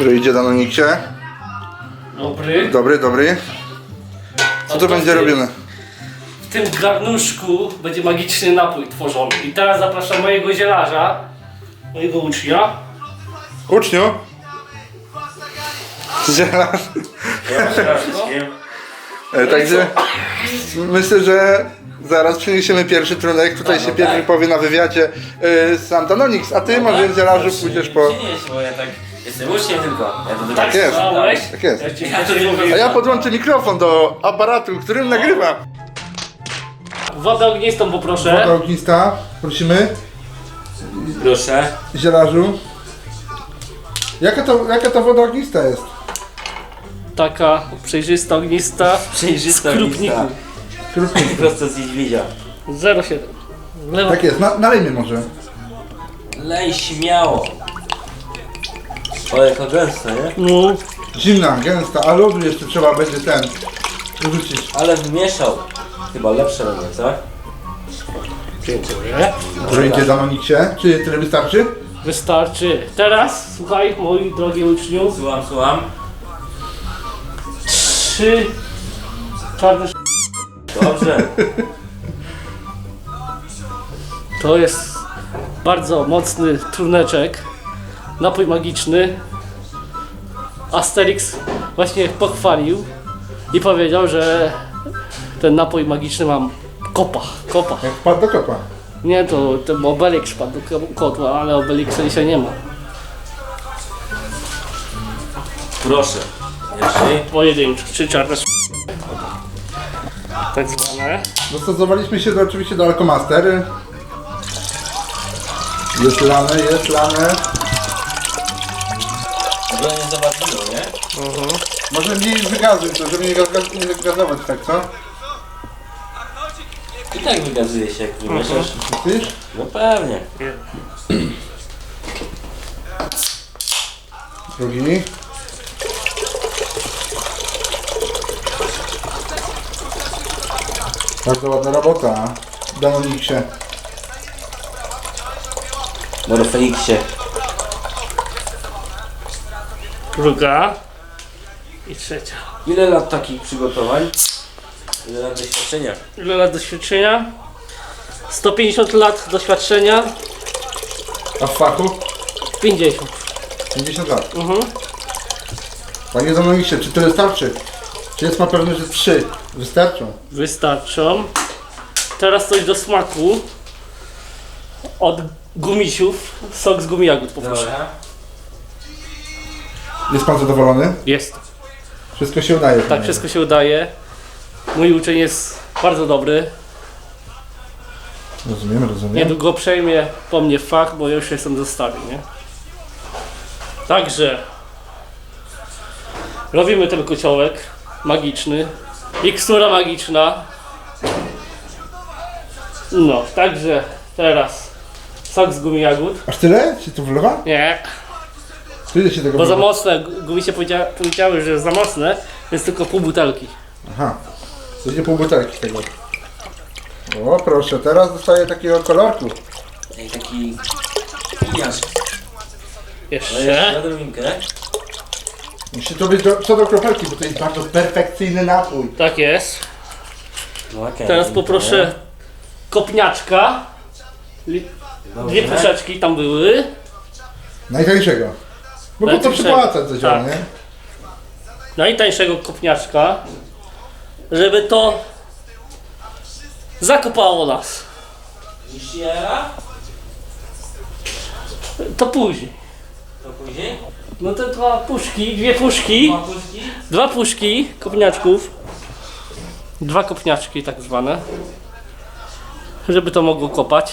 Druidzie Danoniksie. Dobry. Dobry, dobry. Co to będzie robione? W tym garnuszku będzie magiczny napój tworzony. I teraz zapraszam mojego zielarza, mojego ucznia. Uczniu? Zielarz. E, Także myślę, że zaraz przyniesiemy pierwszy trunek. Tutaj No, się no pierwszy tak. powie na wywiadzie y, sam Danonix, a ty może zielarzu pójdziesz po... Bo ja tak jestem uczniem tylko. Ja to Tak jest, słyszałeś? tak jest. Ja ci Ja to mówię. A ja podłączę mikrofon do aparatu, którym nagrywam. Wodę ognistą poproszę. Woda ognista, prosimy. Proszę. Zielarzu. Jaka to, jaka to woda ognista jest? Taka przejrzysta, ognista. Przejrzysta Z krupniku. Krótki. Prosto z niedźwiedzia. 0,7. Lewa. Tak jest, na, nalejmy może. Lej śmiało. O, jaka gęsta, nie? No. Zimna, gęsta, a lodu jeszcze trzeba będzie ten wrzucić. Ale wmieszał. Chyba lepsze robię, co? Dziękuję. Druidzie Danonixie. Czy tyle wystarczy? Wystarczy. Teraz, słuchaj, mój drogi uczniu. Słucham, słucham. Trzy czarne sz... Dobrze. To jest bardzo mocny truneczek. Napój magiczny. Asterix właśnie pochwalił i powiedział, że ten napój magiczny mam kopa, kopa. Jak wpadł do kopa. Nie, to ten Obelix padł do ko- kotła, ale Obelixa dzisiaj nie ma. Proszę. Jeszcze. Pojedynczy, trzy czarne sz... Tak zwane. Dostosowaliśmy się do, oczywiście do Alkomaster. Jest lane, jest lane. Go nie zobaczyło, nie? Może mniej wygazuj to, żeby nie, gaz, nie gazować, tak co? I tak wygazuje się, jak wymieszasz. Myślisz? No pewnie. Drugi. Bardzo ładna robota. Danonixie. Morfeiksie. Druga. I trzecia. Ile lat takich przygotowań? Ile lat doświadczenia? Ile lat doświadczenia? 150 lat doświadczenia. A w fachu? 50. 50 lat. Mhm. Panie Danonixie, czy tyle starczy? Czy jest ma pewność, że trzy wystarczą? Wystarczą. Teraz coś do smaku. Od gumisiów. Sok z gumijagód poproszę. Dobra. Jest pan zadowolony? Jest. Wszystko się udaje. Tak, panie. wszystko się udaje. Mój uczeń jest bardzo dobry. Rozumiem, rozumiem. Niedługo przejmie po mnie fach, bo ja już jestem zostawił, nie? Także robimy ten kociołek magiczny. Mikstura magiczna. No, także teraz sok z gumi jagód. Aż tyle? Się tu wlewa? Nie, Się tego bo za mocne. Gumi się powiedzia- powiedziały, że za mocne, więc tylko pół butelki. Aha. Będzie pół butelki tego. O proszę, teraz dostaję takiego kolorku. Ej, taki... Pijasz. Ale jeszcze Jeszcze. na drobinkę. Musi to być do, co do kropelki, bo to jest bardzo perfekcyjny napój. Tak jest. No, okej. Teraz poproszę kopniaczka. Li- Dwie puszeczki tam były. Najtańszego. Bo po co Najtańszego. przypłacać za ziom, Tak. nie? najtańszego kopniaczka, żeby to zakopało nas. To później. To później? No te dwa puszki, dwie puszki, Papuszki? dwa puszki kopniaczków, dwa kopniaczki tak zwane, żeby to mogło kopać.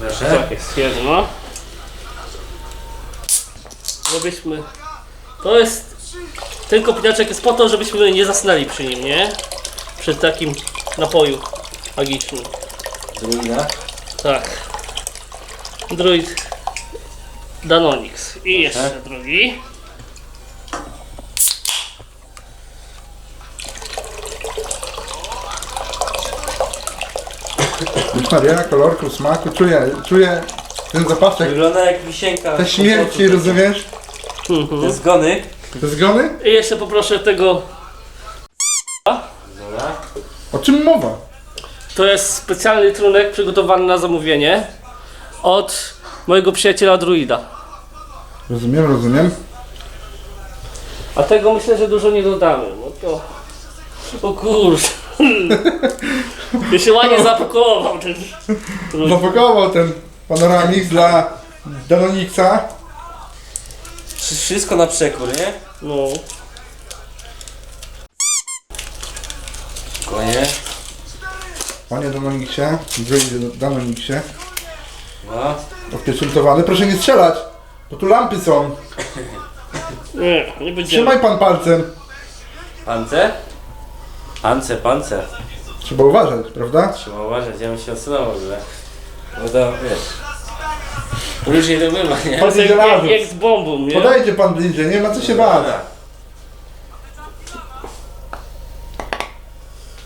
Proszę. Tak jest, jedno. Żebyśmy... To jest... Ten kopniaczek jest po to, żebyśmy nie zasnęli przy nim, nie? Przy takim napoju magicznym. Druga. Tak. Druid Danonix. I jeszcze drugi. Już Maria, kolorku, smaku, czuję, czuję ten zapaszek, Wygląda jak wisienka. te śmierci, rozumiesz? Te zgony. Te zgony? I jeszcze poproszę tego. Dobra. O czym mowa? To jest specjalny trunek przygotowany na zamówienie od mojego przyjaciela druida. Rozumiem, rozumiem. A tego myślę, że dużo nie dodamy. No to. O kurczę. Jeszcze ładnie zapakował ten. Zapakował ten panoramix dla Danoniksa. Wszy- Wszystko na przekór, nie? No. Konie. Panie Danoniksie, droidzie Danoniksie, No. opieczętowany. Proszę nie strzelać, bo tu lampy są. Nie, nie będziemy. Trzymaj pan palcem. Pance? Pance, pance. Trzeba uważać, prawda? Trzeba uważać, ja bym się odsunął w ogóle. Bo to wiesz. Różnie to bywa, nie? Pan To jest jak, razem. jak, jak z bombą, nie? Podajcie pan bliżej, nie ma co się bać.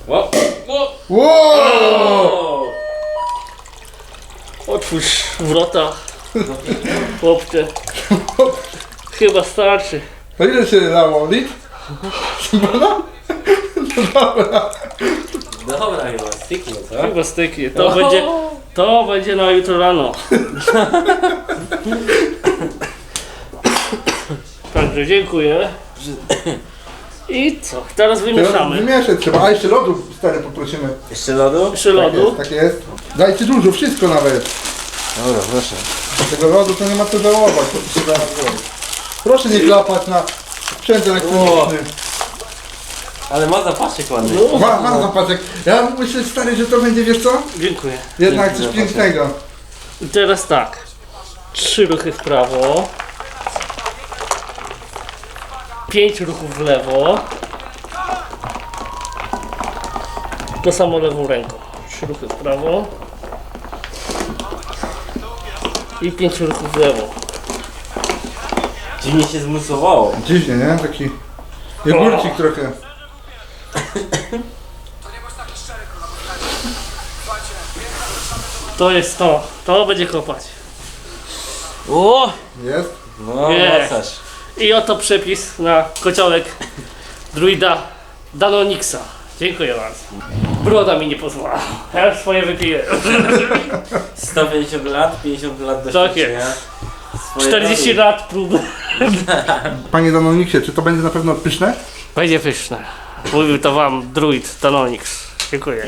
Ło, ło. Wow! O! Otwórz wrota. Chłopcze. Chyba starczy. To ile się lało? Lit? No dobra. Dobra chyba, styknie, co? Chyba styknie. To będzie. To będzie na jutro rano. Także dziękuję. I co? Teraz wymieszamy. wymieszać trzeba. A jeszcze lodu stary poprosimy. Jeszcze lodu? Jeszcze Tak lodu. jest, tak jest. Dajcie dużo, wszystko nawet. Dobra, proszę. Tego lodu to nie ma co żałować, to się zrobi. Proszę nie klapać na sprzęt elektroniczny. Ale ma zapaszek ładny. No, Ma, mam zapaczek. Ja myślę stary, że to będzie, wiesz co? dziękuję. Jednak coś za zapaczek. pięknego. I teraz tak. Trzy ruchy w prawo. Pięć ruchów w lewo. To samo lewą ręką. Trzy ruchy w prawo. I pięć ruchów w lewo. Dziwnie się zmusowało. Dziwnie, nie? Taki jogurcik trochę. To jest to. To będzie kopać. O! Jest? No, masaż. I oto przepis na kociołek druida Danonixa. Dziękuję bardzo. Broda mi nie pozwala. Ja już swoje wypiję. 150 lat, 50 lat doświadczenia. Swoje 40 robi. lat próby. Panie Danoniksie, czy to będzie na pewno pyszne? Będzie pyszne. Mówił to wam druid Danonix. Dziękuję.